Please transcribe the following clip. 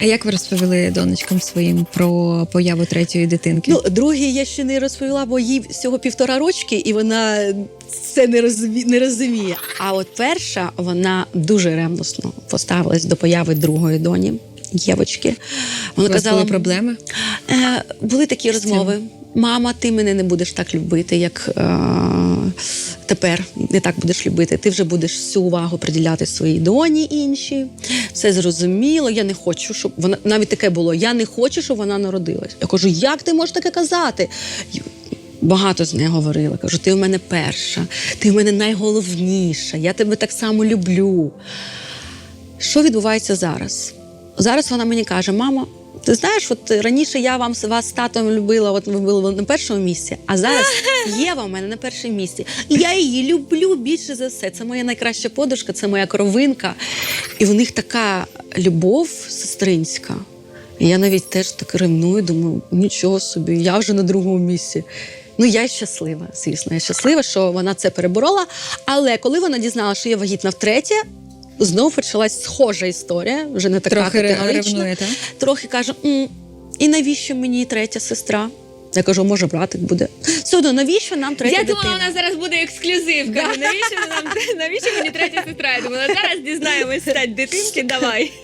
А як ви розповіли донечкам своїм про появу третьої дитинки? Ну, другій я ще не розповіла, бо їй всього півтора рочки, і вона це не розуміє, не розуміє. А от перша вона дуже ревносно поставилась до появи другої доні. Євочки. Вона казала, проблеми? Е, були такі розмови. Мама, ти мене не будеш так любити, як е, тепер не так будеш любити. Ти вже будеш всю увагу приділяти своїй доні іншій. Все зрозуміло. Я не хочу, щоб вона навіть таке було. Я не хочу, щоб вона народилась. Я кажу, як ти можеш таке казати? Багато з нею говорила. Кажу, ти в мене перша, ти в мене найголовніша, я тебе так само люблю. Що відбувається зараз? Зараз вона мені каже: мама, ти знаєш, от раніше я вам вас з татом любила, от ви були на першому місці, а зараз Єва в мене на першому місці. І я її люблю більше за все. Це моя найкраща подушка, це моя кровинка. І в них така любов сестринська. І я навіть теж так ревную, думаю, нічого собі, я вже на другому місці. Ну, я щаслива, звісно, я щаслива, що вона це переборола. Але коли вона дізналася, що я вагітна втретє, знову почалась схожа історія, вже не така Трохи ре- ревнує, так? Трохи каже: «М, і навіщо мені третя сестра? Я кажу, може, братик буде. Все одно, навіщо нам третя Я дитина? думала, нас зараз буде ексклюзивка. Навіщо нам навіщо мені третя сестра? Я думала, зараз дізнаємось стать дитинки. Давай.